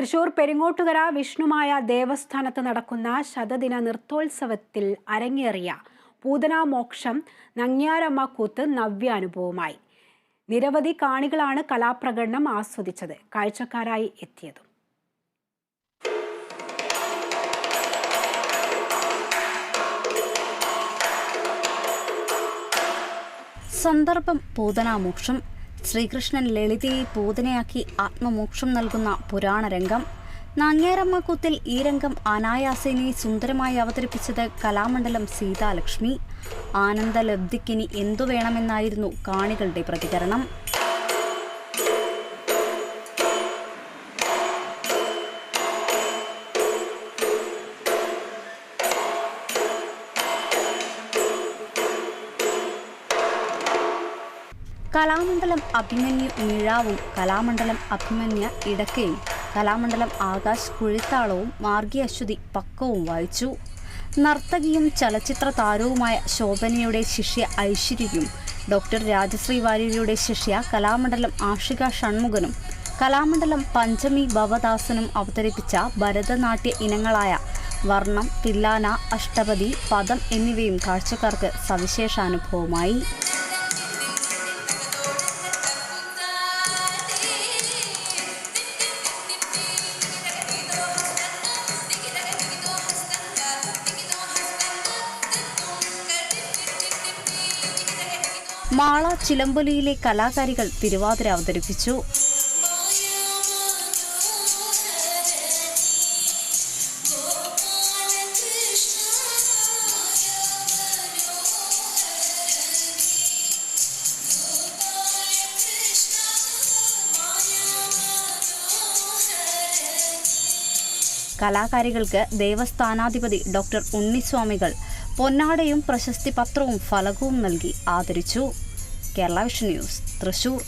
തൃശൂർ പെരിങ്ങോട്ടുകര വിഷ്ണുമായ ദേവസ്ഥാനത്ത് നടക്കുന്ന ശതദിന നൃത്തോത്സവത്തിൽ അരങ്ങേറിയ പൂതനാമോക്ഷം നങ്ങ്യാരമ്മ കൂത്ത് നവ്യാനുഭവമായി. നിരവധി കാണികളാണ് കലാപ്രകടനം ആസ്വദിച്ചത്. കാഴ്ചക്കാരായി എത്തിയതും. സന്ദർഭം പൂതനാമോക്ഷം ശ്രീകൃഷ്ണൻ ലളിതയെ പൂതനയാക്കി ആത്മമോക്ഷം നൽകുന്ന പുരാണരംഗം നാങ്ങേരമ്മ കൂത്തിൽ ഈ രംഗം അനായാസേനെ സുന്ദരമായി അവതരിപ്പിച്ചത് കലാമണ്ഡലം സീതാലക്ഷ്മി. ആനന്ദലബ്ധിക്കിനി എന്തു വേണമെന്നായിരുന്നു കാണികളുടെ പ്രതികരണം. കലാമണ്ഡലം അഭിമന്യു മിഴാവും കലാമണ്ഡലം അഭിമന്യ ഇടക്കയും കലാമണ്ഡലം ആകാശ് കുഴിത്താളവും മാർഗി അശ്വതി പക്കവും വായിച്ചു. നർത്തകിയും ചലച്ചിത്ര താരവുമായ ശോഭനയുടെ ശിഷ്യ ഐശ്വര്യയും ഡോക്ടർ രാജശ്രീ വാര്യരുടെ ശിഷ്യ കലാമണ്ഡലം ആഷിക ഷൺമുഖനും കലാമണ്ഡലം പഞ്ചമി ഭവദാസനും അവതരിപ്പിച്ച ഭരതനാട്യ ഇനങ്ങളായ വർണം തില്ലാന അഷ്ടപതി പദം എന്നിവയും കാഴ്ചക്കാർക്ക് സവിശേഷാനുഭവമായി. മാള ചിലമ്പൊലിയിലെ കലാകാരികൾ തിരുവാതിര അവതരിപ്പിച്ചു. കലാകാരികൾക്ക് ദേവസ്ഥാനാധിപതി ഡോക്ടർ ഉണ്ണിസ്വാമികൾ പൊന്നാടയും പ്രശസ്തി പത്രവും ഫലകവും നൽകി ആദരിച്ചു. Kerala Vision News Thrissur.